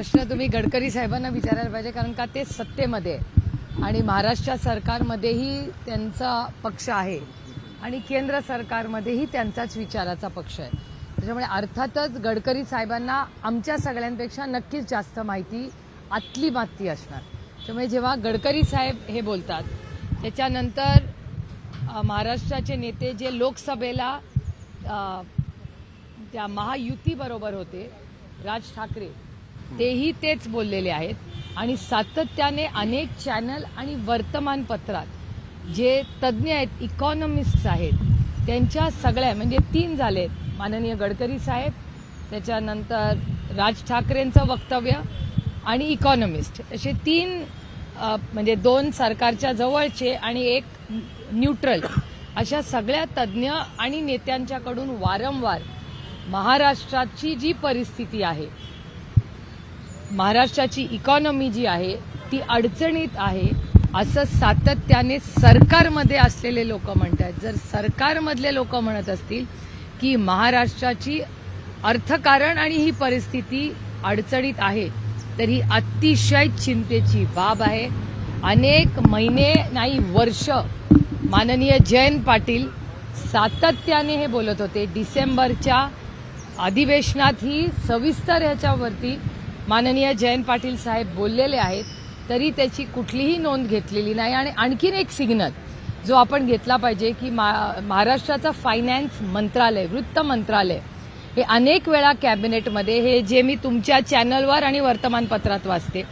प्रश्न तुम्ही गडकरी साहेबांना विचारायला पाहिजे कारण का ते सत्तेमध्ये आहे. आणि महाराष्ट्र सरकारमध्येही त्यांचा पक्ष आहे आणि केंद्र सरकारमध्येही त्यांचाच विचाराचा पक्ष आहे त्याच्यामुळे अर्थातच गडकरी साहेबांना आमच्या सगळ्यांपेक्षा नक्कीच जास्त माहिती आतली माती असणार त्यामुळे जेव्हा गडकरी साहेब हे बोलतात त्याच्यानंतर महाराष्ट्राचे नेते जे लोकसभेला त्या महायुतीबरोबर होते राज ठाकरे तेही तेच बोललेले आहेत. आणि सातत्याने अनेक चॅनल आणि वर्तमानपत्रात जे तज्ज्ञ आहेत इकॉनॉमिस्ट आहेत त्यांच्या सगळ्या म्हणजे तीन झालेत माननीय गडकरी साहेब त्याच्यानंतर राज ठाकरेंचं वक्तव्य आणि इकॉनॉमिस्ट असे तीन म्हणजे दोन सरकारच्या जवळचे आणि एक न्यूट्रल अशा सगळ्या तज्ज्ञ आणि नेत्यांच्याकडून वारंवार महाराष्ट्राची जी परिस्थिती आहे महाराष्ट्राची इकॉनॉमी जी आहे ती अडचणीत आहे. असं सातत्याने सरकारमध्ये असलेले लोक म्हणत आहेत जर सरकारमधले लोक म्हणत असतील की महाराष्ट्राची अर्थकारण आणि ही परिस्थिती अडचणीत आहे तर ही अतिशय चिंतेची बाब आहे. अनेक महिने नाही वर्ष माननीय जयंत पाटील सातत्याने हे बोलत होते. डिसेंबरच्या अधिवेशनात ही सविस्तर ह्याच्यावरती माननीय जयंत पाटील साहेब बोललेले आहेत तरी त्याची कुठलीही नोंद घेतलेली नाही. आणि आणखीन एक सिग्नल जो आपण घेतला पाहिजे की मा- महाराष्ट्राचं फायनान्स मंत्रालय वृत्त मंत्रालय हे अनेक वेळा कॅबिनेटमध्ये हे जे मी तुमच्या चॅनलवर आणि वर्तमानपत्रात वाचते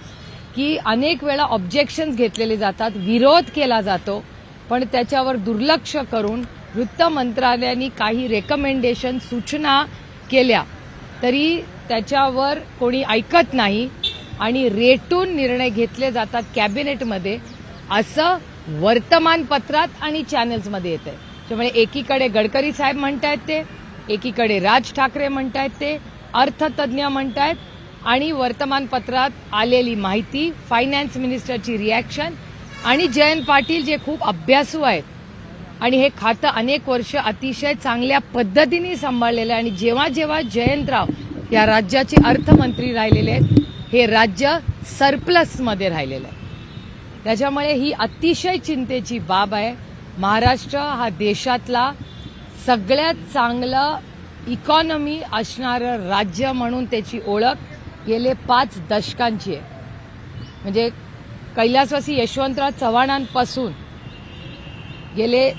की अनेक वेळा ऑब्जेक्शन्स घेतलेले जातात विरोध केला जातो पण त्याच्यावर दुर्लक्ष करून वृत्त मंत्रालयाने काही रेकमेंडेशन सूचना केल्या. तरी त्याच्यावर कोणी ऐकत नाही आणि रेटून निर्णय घेतले जातात कॅबिनेटमध्ये असं वर्तमानपत्रात आणि चॅनल्समध्ये येत आहे त्यामुळे एकीकडे गडकरी साहेब म्हणतायत ते एकीकडे राज ठाकरे म्हणतायत ते अर्थतज्ज्ञ म्हणतायत आणि वर्तमानपत्रात आलेली माहिती फायनान्स मिनिस्टरची रिॲक्शन आणि जयंत पाटील जे खूप अभ्यासू आहेत आणि हे खातं अनेक वर्ष अतिशय चांगल्या पद्धतीने सांभाळलेलं आहे. आणि जेव्हा जेव्हा जयंतराव या राज्याचे अर्थमंत्री राहिलेले आहेत हे राज्य सरप्लसमध्ये राहिलेलं आहे. त्याच्यामुळे ही अतिशय चिंतेची बाब आहे. महाराष्ट्र हा देशातला सगळ्यात चांगलं इकॉनॉमी असणारं राज्य म्हणून त्याची ओळख गेले पाच दशकांची आहे. म्हणजे कैलासवासी यशवंतराव चव्हाणांपासून गेले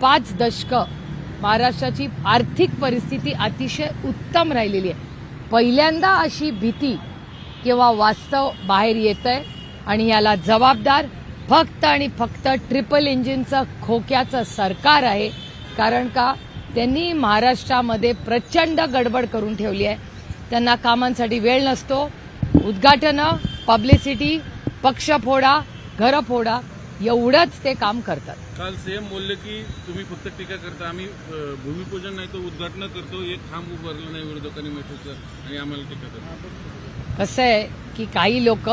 पाच दशकं महाराष्ट्राची आर्थिक परिस्थिती अतिशय उत्तम राहिलेली आहे. पहिल्यांदा अशी भीती किंवा वास्तव बाहेर येत आहे आणि याला जबाबदार फक्त आणि फक्त ट्रिपल इंजिनचं खोक्याचं सरकार आहे. कारण का? त्यांनी महाराष्ट्रामध्ये प्रचंड गडबड करून ठेवली आहे. त्यांना कामांसाठी वेळ नसतो. उद्घाटनं पब्लिसिटी पक्ष फोडा घरं फोडा एवढंच ते काम करतात. काल सीएम बोलले की तुम्ही फक्त टीका करता आम्ही भूमिपूजन नाही तर उद्घाटन करतो एक खांब उभारलं नाही विरोधकांनी मेट्रोचं आणि आम्हाला टीका करतो. कसं आहे की काही लोक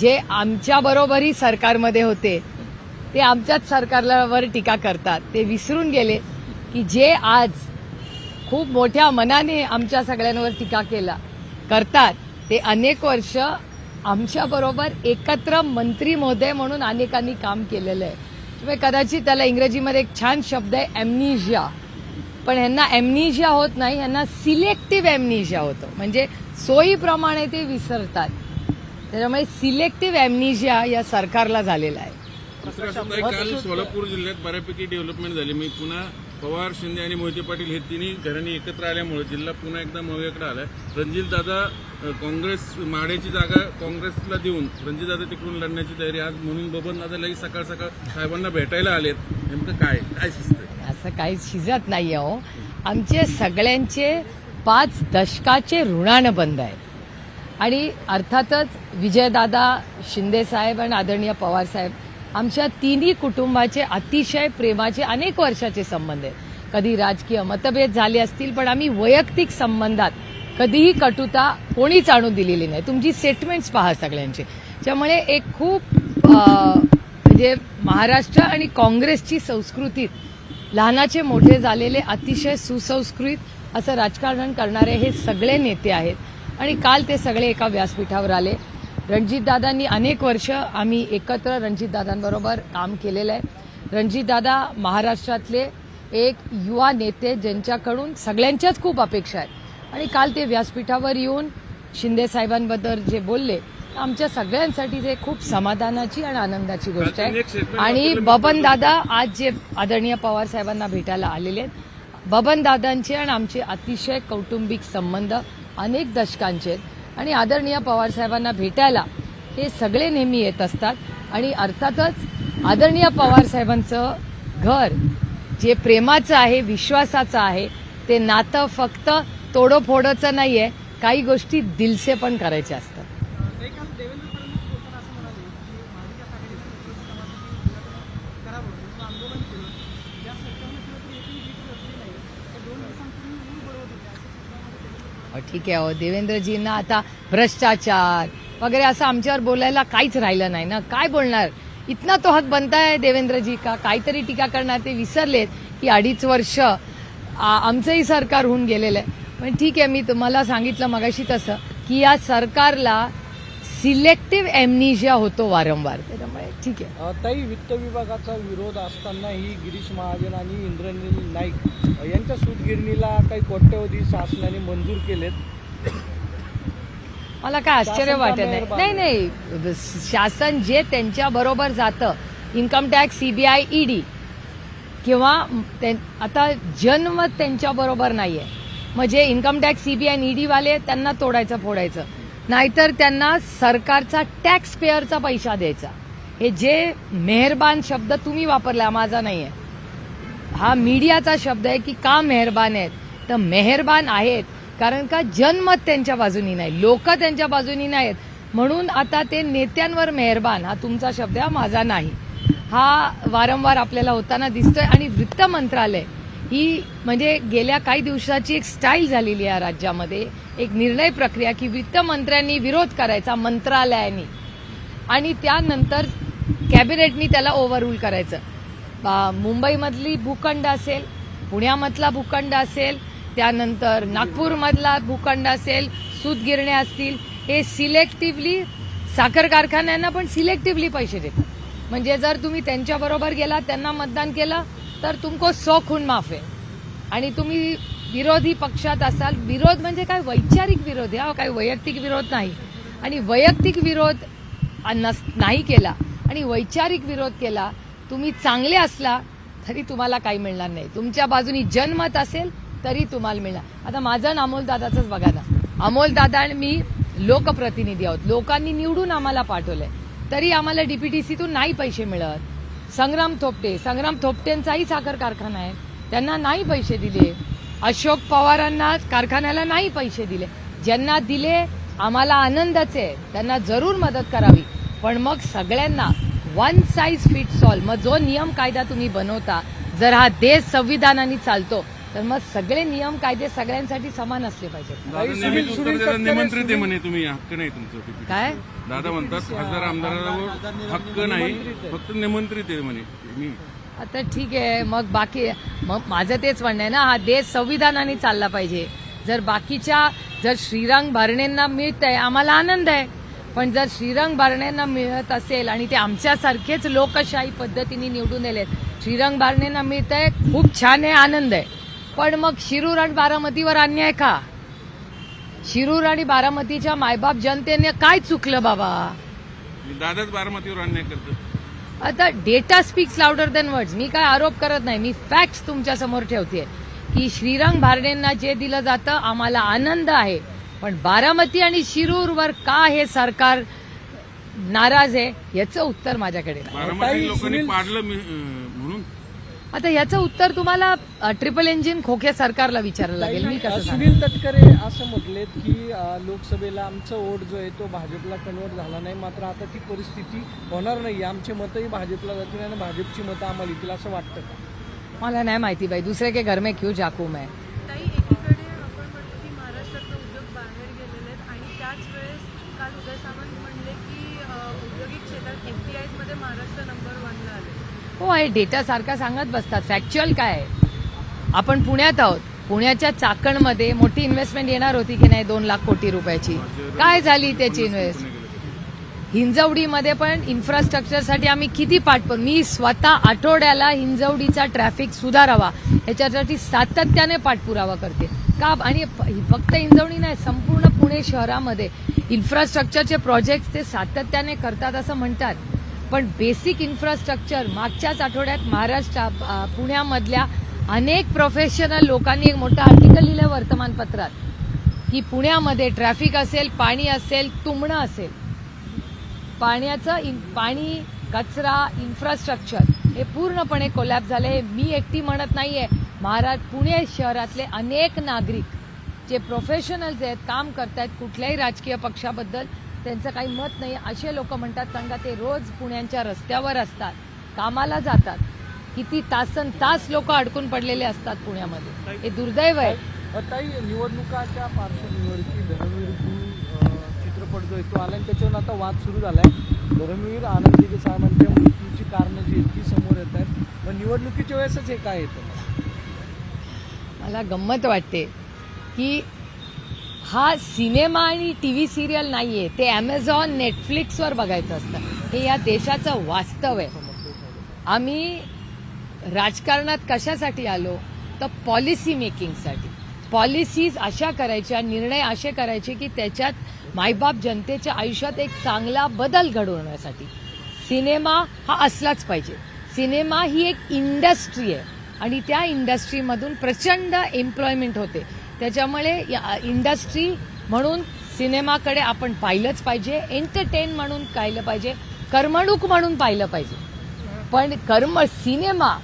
जे आमच्या बरोबरही सरकारमध्ये होते ते आमच्याच सरकारवर टीका करतात. ते विसरून गेले की जे आज खूप मोठ्या मनाने आमच्या सगळ्यांवर टीका केला करतात ते अनेक वर्ष आमच्याबरोबर एकत्र मंत्री महोदय म्हणून अनेकांनी काम केलेलं आहे. त्यामुळे कदाचित त्याला इंग्रजीमध्ये एक छान शब्द आहे एमनिशिया पण ह्यांना एमनिशिया होत नाही ह्यांना सिलेक्टिव्ह एमनिशिया होतं. म्हणजे सोयीप्रमाणे ते विसरतात. त्याच्यामुळे सिलेक्टिव्ह एमनिशिया या सरकारला झालेला आहे. काल सोलापूर जिल्ह्यात बऱ्यापैकी डेव्हलपमेंट झाली. मी पुन्हा पवार शिंदे आणि मोहिते पाटील हे तिन्ही घरांनी एकत्र आल्यामुळे जिल्हा पुन्हा एकदा मोहयाकडे आलाय. रणजित दादा काँग्रेस माडेची जागा काँग्रेसला देऊन रणजितदादा तिकडून लढण्याची तयारी आज म्हणून बबन दादा लई सकाळ सकाळ साहेबांना भेटायला आलेत. नेमकं काय काय शिजत आहे? असं काही शिजत नाही हो. आमचे सगळ्यांचे पाच दशकाचे ऋणानं बंद आहेत. आणि अर्थातच विजयदादा शिंदे साहेब आणि आदरणीय पवार साहेब आमच्या तिन्ही कुटुंबाचे अतिशय प्रेमाचे अनेक वर्षाचे संबंध आहेत. कधी राजकीय मतभेद झाले असतील पण आम्ही वैयक्तिक संबंधात कधीही कटुता कोणीच आणून दिलेली नाही. तुमची स्टेटमेंट्स पहा सगळ्यांचे. त्यामुळे एक खूप म्हणजे महाराष्ट्र आणि काँग्रेसची संस्कृतीत लहानाचे मोठे झालेले अतिशय सुसंस्कृत असं राजकारण करणारे हे सगळे नेते आहेत. आणि काल ते सगळे एका व्यासपीठावर आले. रणजितदादांनी अनेक वर्ष आम्ही एकत्र रणजितदादांबरोबर काम केलेलं आहे. रणजितदादा महाराष्ट्रातले एक युवा नेते ज्यांच्याकडून सगळ्यांच्याच खूप अपेक्षा आहेत. आणि काल ते व्यासपीठावर येऊन शिंदे साहेबांबद्दल जे बोलले आमच्या सगळ्यांसाठी ते खूप समाधानाची आणि आनंदाची गोष्ट आहे आणि. बबन दादा आज जे आदरणीय पवार साहेबांना भेटायला आलेले आहेत बबन दादांचे आणि आमचे अतिशय कौटुंबिक संबंध अनेक दशकांचे आहेत आणि आदरणीय पवार साहेबांना भेटायला हे सगळे नेहमी येत असतात आणि अर्थातच आदरणीय पवार साहेबांचं घर जे प्रेमाचं आहे विश्वासाचं आहे ते नातं फक्त तोडोफोडोचं नाही आहे काही गोष्टी दिलसे पण करायच्या असतात. ठीक आहे अहो देवेंद्रजींना आता भ्रष्टाचार वगैरे असं आमच्यावर बोलायला काहीच राहिलं नाही ना. काय बोलणार? इतना तो हक बनताय देवेंद्रजी का? काहीतरी टीका करणार ते विसरलेत की अडीच वर्ष आमचंही सरकार होऊन गेलेलं आहे. पण ठीक आहे मी तुम्हाला सांगितलं मगाशी तसं की या सरकारला सिलेक्टिव्ह एमनिशिया होतो वारंवार. त्याच्यामुळे ठीक आहे. ताई वित्त विभागाचा विरोध असतानाही गिरीश महाजन आणि इंद्रनील नाईक यांच्या सूतगिरणीला काही कोट्यवधी शासनाने मंजूर केलेत. मला काय आश्चर्य वाटत नाही. नाही नाही. शासन जे त्यांच्या बरोबर जातं इन्कम टॅक्स सीबीआय ईडी किंवा आता जन्म त्यांच्या बरोबर नाहीये. म्हणजे इन्कम टॅक्स सीबीआय ईडी वाले त्यांना तोडायचं फोडायचं. नाहीतर त्यांना सरकारचा टॅक्स पेअरचा पैसा द्यायचा. हे जे मेहरबान शब्द तुम्ही वापरला माझा नाही आहे हा मीडियाचा शब्द आहे की का मेहरबान आहेत? तर मेहरबान आहेत कारण का जन्मत त्यांच्या बाजूनी नाही लोक त्यांच्या बाजूनी नाहीत. म्हणून आता ते नेत्यांवर मेहरबान हा तुमचा शब्द हा माझा नाही. हा वारंवार आपल्याला होताना दिसतोय आणि वृत्त मंत्रालय ही म्हणजे गेल्या काही दिवसाची एक स्टाईल झालेली आहे राज्यामध्ये. एक निर्णय प्रक्रिया की वित्त मंत्र्यांनी विरोध करायचा मंत्रालयाने. आणि त्यानंतर कॅबिनेटनी त्याला ओव्हररूल करायचं. बा- मुंबईमधली भूखंड असेल पुण्यामधला भूखंड असेल त्यानंतर नागपूरमधला भूखंड असेल सूतगिरण्या असतील हे सिलेक्टिव्हली साखर कारखान्यांना पण सिलेक्टिव्हली पैसे देतात. म्हणजे जर तुम्ही त्यांच्याबरोबर गेला त्यांना मतदान केलं तर तुमको सौ खून माफ आहे. आणि तुम्ही विरोधी पक्षात असाल विरोध म्हणजे काय? वैचारिक विरोध आहे हा. काही वैयक्तिक विरोध नाही. आणि वैयक्तिक विरोध नस- नाही केला आणि वैचारिक विरोध केला तुम्ही चांगले असला तरी तुम्हाला काही मिळणार नाही. तुमच्या बाजूनी जनमत असेल तरी तुम्हाला मिळणार. आता माझं अमोल दादाचंच बघा ना. अमोल दादा आणि मी लोकप्रतिनिधी आहोत. लोकांनी निवडून आम्हाला पाठवलंय. तरी आम्हाला डीपीटीसीतून नाही पैसे मिळत. संग्राम थोपटे. संग्राम थोपटेंचाही साखर कारखाना आहे. त्यांना नाही पैसे दिले. अशोक पवारांना कारखान्याला नाही पैसे दिले. ज्यांना दिले आम्हाला आनंदच आहे. त्यांना जरूर मदत करावी. पण मग सगळ्यांना वन साईज फिट सॉल मग जो नियम कायदा तुम्ही बनवता जर हा देश संविधानाने चालतो तर मग सगळे नियम कायदे सगळ्यांसाठी समान असले पाहिजेत. निमंत्रित आहे सुनील- म्हणे तुम्ही हक्क नाही तुमचं काय? दादा म्हणतात खासदार आमदारावर हक्क नाही फक्त निमंत्रित आहे म्हणे. मी आता ठीक आहे मग बाकी मग माझं तेच म्हणणं आहे ना हा देश संविधानाने चालला पाहिजे. जर बाकीच्या जर श्रीरंग भरणेंना मिळतंय आम्हाला आनंद आहे. पण जर श्रीरंग भरणेंना मिळत असेल आणि ते आमच्यासारखेच लोकशाही पद्धतीने निवडून दिलेत श्रीरंग बारणेंना मिळतंय खूप छान आहे आनंद आहे. पण मग शिरूर आणि बारामतीवर अन्याय का? शिरूर आणि बारामतीच्या मायबाप जनतेने काय चुकलं बाबा? मी दादाच बारामतीवर अन्याय करतो. आता data speaks louder than words मी काय आरोप करत नाही मी फॅक्ट्स तुमच्यासमोर ठेवते की श्रीरंग भारडेंना जे दिलं जातं आम्हाला आनंद आहे. पण बारामती आणि शिरूरवर का हे सरकार नाराज आहे याचं उत्तर माझ्याकडे नाही. बारामती ताई, लोकांनी सुनील- पाडलं मी- अं, म्हणून आता याचं उत्तर तुम्हाला ट्रिपल इंजिन खोके सरकारला विचारायला लागेल मी कसं? सुनील तटकरे असं म्हटलेत की अ, लोकसभेला आमचं वोट जो आहे तो भाजपला कन्वर्ट झाला नाही. मात्र आता ती परिस्थिती होणार नाही. आमचे मतही भाजपला जातील आणि भाजपची मतं आम्हाला येतील असं वाटतं मला नाही माहिती बाई. दुसरे के घर में क्यों जाकू मैं ताई एकीकडे आपण म्हणतो की महाराष्ट्रातले उद्योग बाहेर गेलेले आहेत आणि त्याच वेळेस काल उदय सामंत म्हणले की अ, औद्योगिक क्षेत्रात एफ टी मध्ये महाराष्ट्र नंबर वनला आले हो आहे डेटा सारखा सांगत बसतात. फॅक्च्युअल काय आहे? आपण पुण्यात आहोत. पुण्याच्या चाकणमध्ये मोठी इन्व्हेस्टमेंट येणार होती की नाही दोन लाख कोटी रुपयाची? काय झाली त्याची इन्व्हेस्ट हिंजवडीमध्ये पण इन्फ्रास्ट्रक्चरसाठी आम्ही किती पाठपण मी स्वतः आठवड्याला हिंजवडीचा ट्रॅफिक सुधारावा. याच्यासाठी सातत्याने पाठपुरावा करते. का? आणि फक्त हिंजवडी नाही संपूर्ण पुणे शहरामध्ये इन्फ्रास्ट्रक्चरचे प्रोजेक्ट ते सातत्याने करतात असं म्हणतात. पण बेसिक इन्फ्रास्ट्रक्चर मागच्याच आठवड्यात महाराष्ट्र पुण्यामधल्या अनेक प्रोफेशनल लोकांनी एक मोठं आर्टिकल लिहिलं वर्तमानपत्रात. की पुण्यामध्ये ट्रॅफिक असेल पाणी असेल तुंबणं असेल. पाण्याचं इन- पाणी कचरा इन्फ्रास्ट्रक्चर हे पूर्णपणे कोलॅप झाले मी एकटी म्हणत नाही आहे महाराज पुणे शहरातले अनेक नागरिक जे प्रोफेशनल्स आहेत काम करतायत कुठल्याही राजकीय पक्षाबद्दल त्यांचं काही मत नाही. असे लोक म्हणतात कारण का ते रोज पुण्याच्या रस्त्यावर असतात. कामाला जातात. किती तासन तास लोक अडकून पडलेले असतात पुण्यामध्ये. हे दुर्दैव आहे. ताई निवडणुकाच्या पार्श्वभूमीवरती धर्मवीर चित्रपट जो आहे तो आला आणि त्याच्यावर आता वाद सुरू झालाय. धर्मवीर आनंद साहेबांच्या मृत्यूची कारणं जी आहेत ती समोर येत आहेत. मग निवडणुकीच्या वेळेसच हे काय येतं? मला गंमत वाटते की हा सिनेमा आणि टी व्ही सिरियल नाहीये ते अमेझॉन नेटफ्लिक्सवर बघायचं असतं. हे या देशाचं वास्तव आहे. आम्ही राजकारणात कशासाठी आलो? तर पॉलिसी मेकिंगसाठी पॉलिसीज अशा करायच्या निर्णय असे करायचे की त्याच्यात मायबाप जनतेच्या आयुष्यात एक चांगला बदल घडवण्यासाठी. सिनेमा हा असलाच पाहिजे. सिनेमा ही एक इंडस्ट्री आहे. आणि त्या इंडस्ट्रीमधून प्रचंड एम्प्लॉयमेंट होते. त्याच्यामुळे या- इंडस्ट्री म्हणून सिनेमाकडे आपण पाहिलंच पाहिजे एंटरटेन म्हणून पाहिलं पाहिजे करमणूक म्हणून पाहिलं पाहिजे. पण कर्म सिनेमा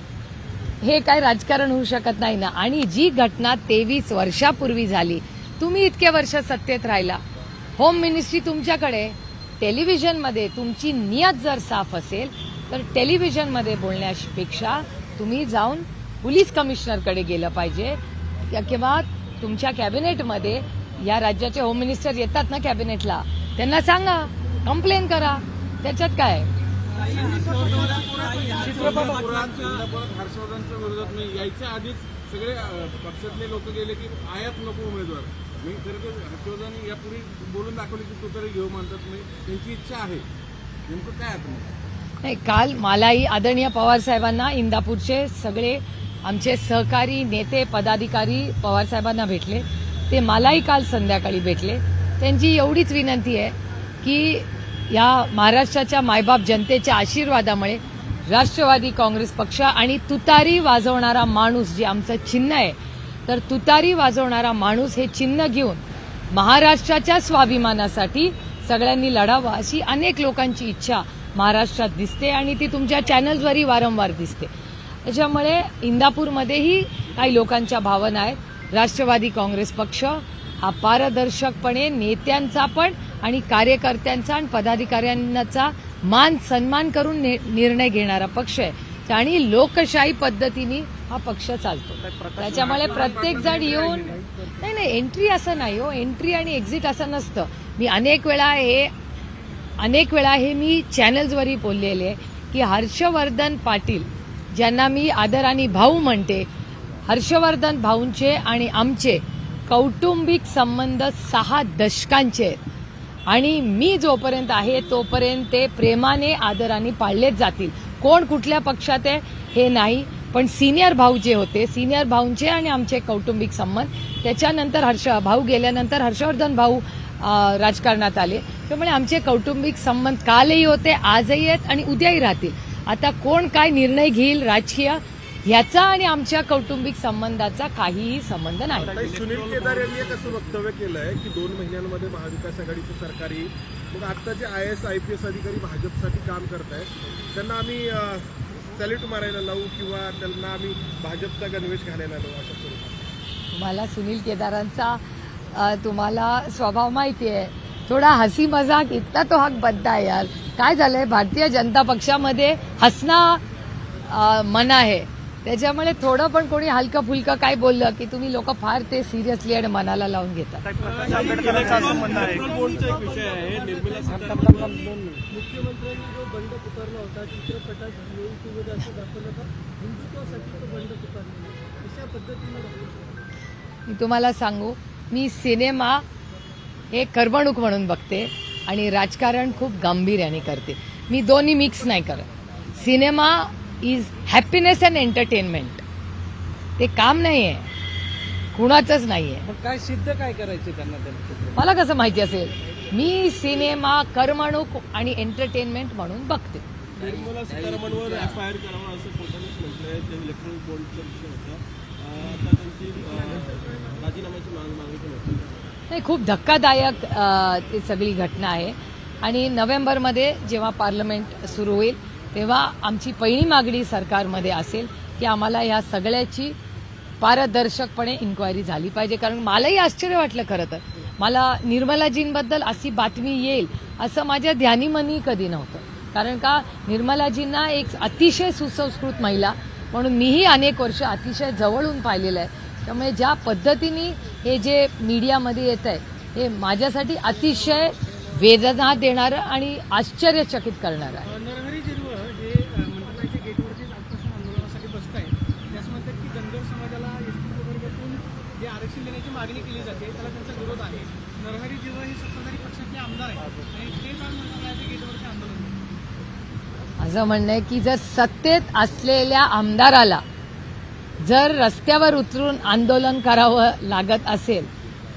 हे काय राजकारण होऊ शकत नाही ना. आणि जी घटना तेवीस वर्षापूर्वी झाली तुम्ही इतके वर्ष सत्तेत राहिला. होम मिनिस्ट्री तुमच्याकडे टेलिव्हिजनमध्ये तुमची नियत जर साफ असेल तर टेलिव्हिजनमध्ये बोलण्यापेक्षा तुम्ही जाऊन पोलीस कमिशनरकडे गेलं पाहिजे. या- किंवा तुमच्या कॅबिनेटमध्ये या राज्याचे होम मिनिस्टर येतात ना कॅबिनेटला त्यांना सांगा कंप्लेन करा त्याच्यात काय चित्रपटात हर्षवर्धनच्या विरोधात मी यायच्या आधीच सगळे पक्षातले लोक गेले की आयात नको उमेदवार मी खरं तर हर्षवर्धन यापूर्वी बोलून दाखवले की तो तरी घेऊ म्हणतात मी त्यांची इच्छा आहे नेमकं काय आता मग? नाही काल मलाही आदरणीय पवार साहेबांना इंदापूरचे सगळे आमचे सहकारी नेते पदाधिकारी पवारसाहेबांना भेटले. ते मलाही काल संध्याकाळी भेटले. त्यांची एवढीच विनंती आहे की या महाराष्ट्राच्या मायबाप जनतेच्या आशीर्वादामुळे राष्ट्रवादी काँग्रेस पक्ष आणि तुतारी वाजवणारा माणूस जे आमचं चिन्ह आहे तर तुतारी वाजवणारा माणूस हे चिन्ह घेऊन महाराष्ट्राच्या स्वाभिमानासाठी सगळ्यांनी लढावं अशी अनेक लोकांची इच्छा महाराष्ट्रात दिसते आणि ती तुमच्या चॅनल्सवरही वारंवार दिसते. त्याच्यामुळे इंदापूरमध्येही काही लोकांच्या भावना आहेत. राष्ट्रवादी काँग्रेस पक्ष हा पारदर्शकपणे नेत्यांचा पण आणि कार्यकर्त्यांचा आणि पदाधिकाऱ्यांचा मान सन्मान करून नि- निर्णय घेणारा पक्ष आहे. आणि लोकशाही पद्धतीने हा पक्ष चालतो. त्याच्यामुळे प्रत्येक जण येऊन नाही नाही एंट्री असं नाही हो. एंट्री आणि एक्झिट असं नसतं. मी अनेक वेळा हे अनेक वेळा हे मी चॅनल्सवरही बोललेले आहे की हर्षवर्धन पाटील ज्यांना मी आदराने भाऊ म्हणते हर्षवर्धन भाऊंचे आणि आमचे कौटुंबिक संबंध सहा दशकांचे आहेत. आणि मी जोपर्यंत आहे तोपर्यंत ते प्रेमाने आदराने पाळलेच जातील. कोण कुठल्या पक्षात आहे हे नाही. पण सिनियर भाऊ जे होते सिनियर भाऊंचे आणि आमचे कौटुंबिक संबंध त्याच्यानंतर हर्ष भाऊ गेल्यानंतर हर्षवर्धन भाऊ राजकारणात आले. त्यामुळे आमचे कौटुंबिक संबंध कालही होते आजही आहेत आणि उद्याही राहतील. आता कोण काय निर्णय घेईल राजकीय ह्याचा आणि आमच्या कौटुंबिक संबंधाचा काहीही संबंध नाही. सुनील केदार यांनी एक असं वक्तव्य केलं आहे की दोन महिन्यांमध्ये महाविकास आघाडीचं सरकार येईल मग आता जे I S I P S अधिकारी भाजपसाठी काम करत आहेत त्यांना आम्ही सॅल्यूट मारायला लावू किंवा त्यांना आम्ही भाजपचा गणवेश घालायला लावू अशा स्वरूपात? तुम्हाला सुनील केदारांचा तुम्हाला स्वभाव माहिती आहे थोडा हसी मजाक इतका तो हक बद्दा यार. काय झालंय? भारतीय जनता पक्षामध्ये हसणं मना आहे. त्याच्यामुळे थोडं पण कोणी हलकं फुलकं काय बोललं की तुम्ही लोक फार ते सिरियसली आणि मनाला लावून घेतात मी तुम्हाला सांगू मी सिनेमा हे करमणूक म्हणून बघते. आणि राजकारण खूप गांभीर्याने करते. मी दोन्ही मिक्स नाही करत. Cinema is happiness and entertainment ते काम नाही आहे कुणाचंच नाही आहे मग काय सिद्ध काय करायचे त्यांना मला कसं माहिती असेल? मी सिनेमा करमणूक आणि एंटरटेनमेंट म्हणून बघते. राजीनाम्याची माग मागणी नाही खूप धक्कादायक ती सगळी घटना आहे. आणि नोव्हेंबरमध्ये जेव्हा पार्लमेंट सुरू होईल तेव्हा आमची पहिली मागणी सरकारमध्ये असेल की आम्हाला या सगळ्याची पारदर्शकपणे इन्क्वायरी झाली पाहिजे. कारण मलाही आश्चर्य वाटलं खरं तर. मला निर्मलाजींबद्दल अशी बातमी येईल असं माझ्या ध्यानीमनी कधी नव्हतं. कारण का निर्मलाजींना एक अतिशय सुसंस्कृत महिला म्हणून मीही अनेक वर्ष अतिशय जवळून पाहिलेलं आहे. त्यामुळे ज्या पद्धतीने हे जे मीडियामध्ये येत आहे हे माझ्यासाठी अतिशय वेदना देणारं आणि आश्चर्यचकित करणारं आहे हे आरक्षण देण्याची मागणी केली जाते त्याला त्यांचा विरोध नरहरी हे सत्ताधारी पक्षातले आमदार आहेत आणि ते मंत्रालयाच्या आंदोलन. माझं म्हणणं आहे की जर सत्तेत असलेल्या आमदाराला जर रस्त्यावर उतरून आंदोलन करावं लागत असेल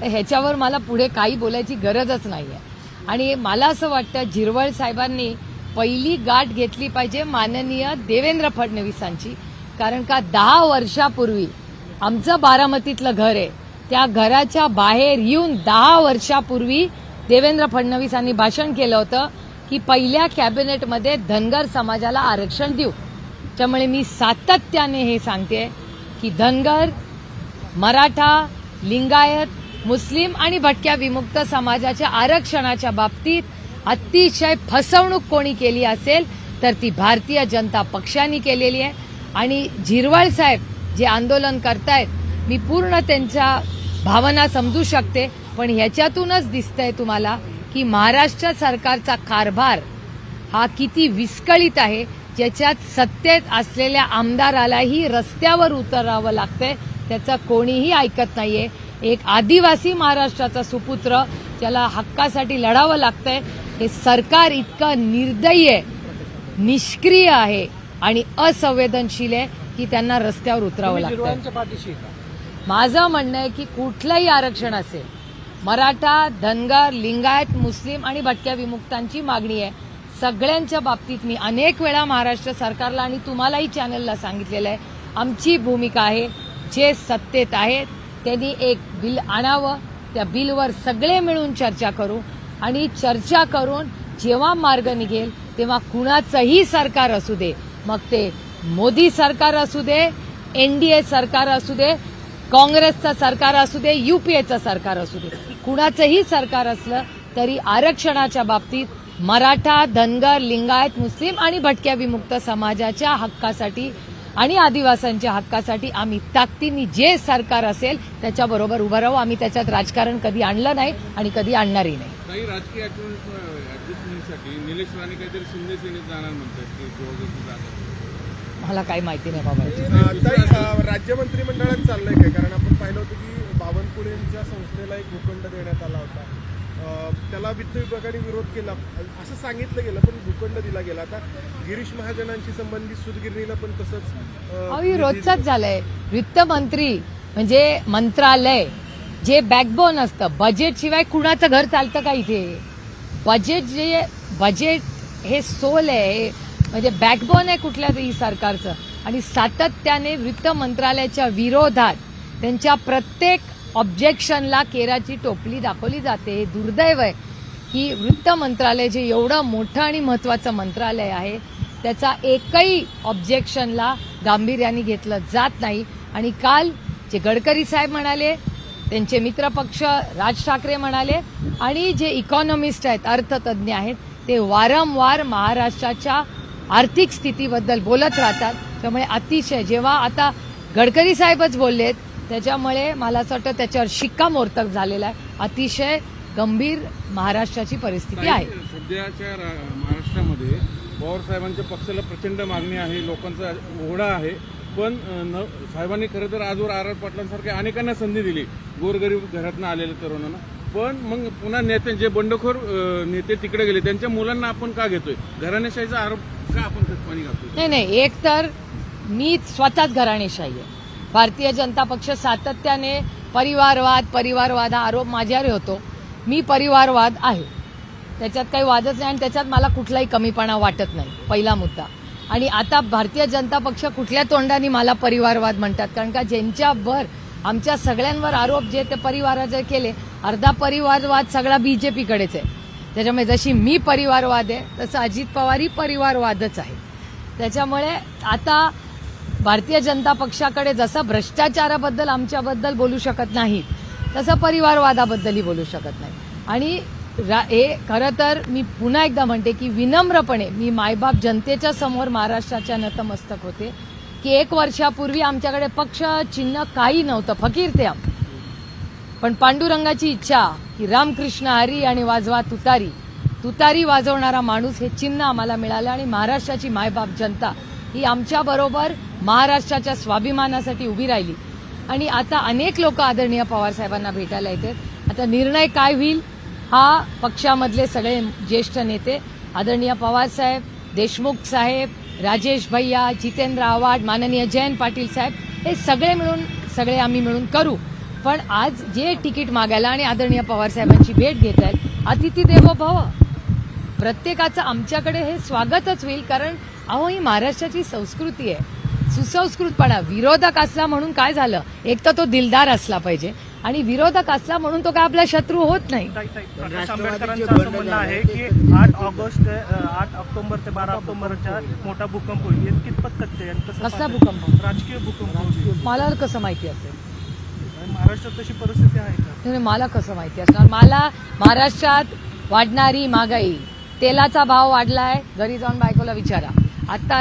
तर ह्याच्यावर मला पुढे काही बोलायची गरजच नाही आहे आणि मला असं वाटतं झिरवळ साहेबांनी पहिली गाठ घेतली पाहिजे माननीय देवेंद्र फडणवीसांची. कारण का दहा वर्षापूर्वी आमचं बारामतीतलं घर आहे त्या घराच्या बाहेर येऊन दहा वर्षापूर्वी देवेंद्र फडणवीसांनी भाषण केलं होतं की पहिल्या कॅबिनेटमध्ये धनगर समाजाला आरक्षण देऊ. त्यामुळे मी सातत्याने हे सांगते की धनगर मराठा लिंगायत मुस्लिम आणि भटक्या विमुक्त समाजाच्या आरक्षणाच्या बाबतीत अतिशय फसवणूक कोणी केली असेल तर ती भारतीय जनता पक्षाने केलेली आहे. आणि झिरवळ साहेब जे आंदोलन करतायत मी पूर्ण त्यांच्या भावना समजू शकते पण ह्याच्यातूनच दिसतंय तुम्हाला की महाराष्ट्र सरकारचा कारभार हा किती विस्कळीत आहे ज्याच्यात सत्तेत असलेल्या आमदारालाही रस्त्यावर उतरावं लागतंय त्याचं कोणीही ऐकत नाहीये. एक आदिवासी महाराष्ट्राचा सुपुत्र ज्याला हक्कासाठी लढावं लागतंय हे सरकार इतकं निर्दयी आहे निष्क्रिय आहे आणि असंवेदनशील आहे की त्यांना रस्त्यावर उतरावं का? माझं म्हणणं आहे की कुठलंही आरक्षण असेल मराठा धनगर लिंगायत मुस्लिम आणि भटक्या विमुक्तांची मागणी आहे. सगळ्यांच्या बाबतीत मी अनेक वेळा महाराष्ट्र सरकारला आणि तुम्हालाही चॅनलला सांगितलेलं आहे. आमची भूमिका आहे जे सत्तेत आहेत त्यांनी एक बिल आणावं त्या बिलवर सगळे मिळून चर्चा करू आणि चर्चा करून जेव्हा मार्ग निघेल तेव्हा कुणाचंही सरकार असू दे. मग ते मोदी सरकार असू दे एनडीए सरकार असू दे काँग्रेसचं सरकार असू दे युपीएचं सरकार असू दे. कुणाचंही सरकार असलं तरी आरक्षणाच्या बाबतीत मराठा धनगर लिंगायत मुस्लिम आणि भटक्या विमुक्त समाजाच्या हक्कासाठी आणि आदिवासींच्या हक्कासाठी आम्ही ताकदीने जे सरकार असेल त्याच्याबरोबर उभं राहू. आम्ही त्याच्यात राजकारण कधी आणलं नाही आणि कधी आणणारही नाही. काही राजकीय ऍडजस्टमेंटसाठी निलेश राणे काहीतरी शिंदे सेनेत जाणार म्हणतात की दोघांची जागा मला काही माहिती नाही बाबा. राज्य मंत्रिमंडळात चाललंय काय? कारण आपण पाहिलं होतं की बावनकुळेंच्या संस्थेला एक भूखंड देण्यात आला होता. त्याला वित्त विभागाने विरोध केला. असं सांगितलं गेलं पण भूखंड दिला गेला. आता गिरीश महाजनांशी संबंधित सुतगिरणीला पण तसंच रोजचाच झालंय. वित्तमंत्री म्हणजे मंत्रालय जे बॅकबोन असतं. बजेट शिवाय कुणाचं घर चालतं का इथे? बजेट जे बजेट हे सोल आहे. म्हणजे बॅकबोन आहे कुठल्यातरी सरकारचं. आणि सातत्याने वित्त मंत्रालयाच्या विरोधात त्यांच्या प्रत्येक ऑब्जेक्शनला केराची टोपली दाखवली जाते. हे दुर्दैव आहे की वृत्त मंत्रालय जे एवढं मोठं आणि महत्वाचं मंत्रालय आहे त्याचा एकही ऑब्जेक्शनला गांभीर्याने घेतलं जात नाही. आणि काल जे गडकरी साहेब म्हणाले त्यांचे मित्रपक्ष राज ठाकरे म्हणाले आणि जे इकॉनॉमिस्ट आहेत अर्थतज्ज्ञ आहेत ते वारंवार महाराष्ट्राच्या आर्थिक स्थितीबद्दल बोलत राहतात. त्यामुळे अतिशय जेव्हा आता गडकरी साहेबच बोललेत त्याच्यामुळे मला असं वाटतं त्याच्यावर शिक्कामोर्तब झालेला आहे. अतिशय गंभीर महाराष्ट्राची परिस्थिती आहे. सध्याच्या महाराष्ट्रामध्ये पवार साहेबांच्या पक्षाला प्रचंड मागणी आहे लोकांचा ओढा आहे. पण साहेबांनी खरं तर आजवर आर आर पाटलांसारख्या अनेकांना संधी दिली. गोरगरीब घरातनं आलेल्या तरुणांना. पण मग पुन्हा नेते जे बंडखोर नेते तिकडे गेले त्यांच्या मुलांना आपण का घेतोय? घराणेशाहीचा आरोप का आपण खतपाणी नाही नाही एक तर मी स्वतःच घराणेशाही आहे. भारतीय जनता पक्ष सातत्याने परिवारवाद परिवारवाद हा आरोप माझ्यावर होतो. मी परिवारवाद आहे. त्याच्यात काही वादच नाही आणि त्याच्यात मला कुठलाही कमीपणा वाटत नाही. पहिला मुद्दा. आणि आता भारतीय जनता पक्ष कुठल्या तोंडाने मला परिवारवाद म्हणतात? कारण का ज्यांच्यावर आमच्या सगळ्यांवर आरोप जे ते परिवाराचे केले अर्धा परिवारवाद सगळा बीजेपीकडेच आहे. त्याच्यामुळे जशी मी परिवारवाद आहे तसं अजित पवारही परिवारवादच आहे. त्याच्यामुळे आता भारतीय जनता पक्षाकडे जसं भ्रष्टाचाराबद्दल आमच्याबद्दल बोलू शकत नाही तसं परिवारवादाबद्दलही बोलू शकत नाही. आणि रा- हे खरं तर मी पुन्हा एकदा म्हणते की विनम्रपणे मी मायबाप जनतेच्या समोर महाराष्ट्राच्या नतमस्तक होते. की एक वर्षापूर्वी आमच्याकडे पक्ष चिन्ह काही नव्हतं फकीर ते पण पांडुरंगाची इच्छा की रामकृष्ण हरी आणि वाजवा तुतारी तुतारी वाजवणारा माणूस हे चिन्ह आम्हाला मिळालं आणि महाराष्ट्राची मायबाप जनता ही आमच्याबरोबर महाराष्ट्राच्या स्वाभिमानासाठी उभी राहिली. आणि आता अनेक लोक आदरणीय पवार साहेबांना भेटायला येतात. आता निर्णय काय होईल? हा पक्षामधले सगळे ज्येष्ठ नेते आदरणीय पवार साहेब देशमुख साहेब राजेश भैया जितेंद्र आव्हाड माननीय जयंत पाटील साहेब हे सगळे मिळून सगळे आम्ही मिळून करू. पण आज जे तिकीट मागायला आणि आदरणीय पवार साहेबांची भेट घेत आहेत अतिथी देवो भव. प्रत्येकाचं आमच्याकडे हे स्वागतच होईल कारण अहो ही महाराष्ट्राची संस्कृती आहे. सुसंस्कृतपणा. विरोधक असला म्हणून काय झालं? एक तर तो दिलदार असला पाहिजे आणि विरोधक असला म्हणून तो काय आपला शत्रू होत नाही. ताई- ताई, प्रकाश आंबेडकरांचं असं म्हणणं आहे. की आठ ऑगस्ट आठ ऑक्टोबर ते बारा ऑक्टोबरच्या मोठा भूकंप होईल. हे कितपत आहे आणि कसं कसला? भूकंप? राजकीय भूकंप होईल. मला कसं माहिती असेल? आणि महाराष्ट्रात तशी परिस्थिती आहे का? नाही, मला कसं माहिती असणार मला महाराष्ट्रात वाढणारी महागाई. तेलाचा भाव वाढलाय. घरी जाऊन बायकोला विचारा. आता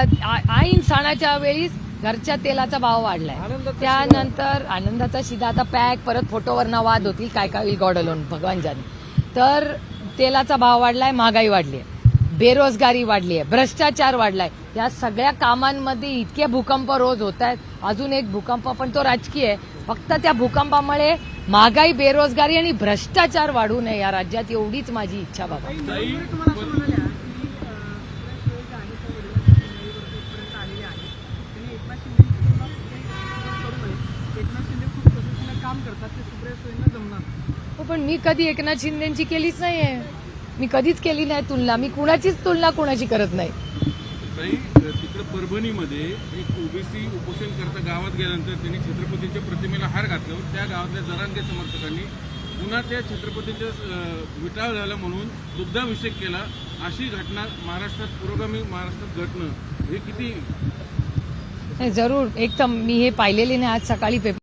ऐन सणाच्या वेळीस घरच्या तेलाचा भाव वाढलाय. त्यानंतर आनंदाचा शिदा. आता पॅक परत फोटोवरनं वाद होतील काय काय होईल गॉड अलोन भगवान जाने तर तेलाचा भाव वाढलाय महागाई वाढली आहे बेरोजगारी वाढली आहे भ्रष्टाचार वाढलाय. या सगळ्या कामांमध्ये इतके भूकंप रोज होत आहेत अजून एक भूकंप पण तो राजकीय आहे. फक्त त्या भूकंपामुळे महागाई बेरोजगारी आणि भ्रष्टाचार वाढू नये या राज्यात एवढीच माझी इच्छा बाबा ताई, तुम्हाला असं म्हणाल्या की अ, सुप्रिया सुळे जे आहेत त्या वडिलांच्या चिमणीवर इथपर्यंत आलेले आहेत त्यांनी एकनाथ शिंदेची तुलना कुठल्याही करू नये एकनाथ शिंदे खूप पद्धतीनं काम करतात ते सुप्रिया सुळेंना जमणार नाही. हो पण मी कधी एकनाथ शिंदेची केलीच नाहीये. मी कधीच केली नाही तुलना. मी कुणाचीच तुलना कुणाची करत नाही. तिकडे परभणीमध्ये एक ओबीसी उपोषण करता गावात गेल्यानंतर त्यांनी छत्रपतीच्या प्रतिमेला हार घातल्यावर त्या गावातल्या जरांगे समर्थकांनी पुन्हा त्या छत्रपतीच्या विटाळ झाला म्हणून दुग्धाभिषेक केला. अशी घटना महाराष्ट्रात पुरोगामी महाराष्ट्रात घडणं हे किती नाही, जरूर. एक तर मी हे पाहिलेले नाही. आज सकाळी पेपर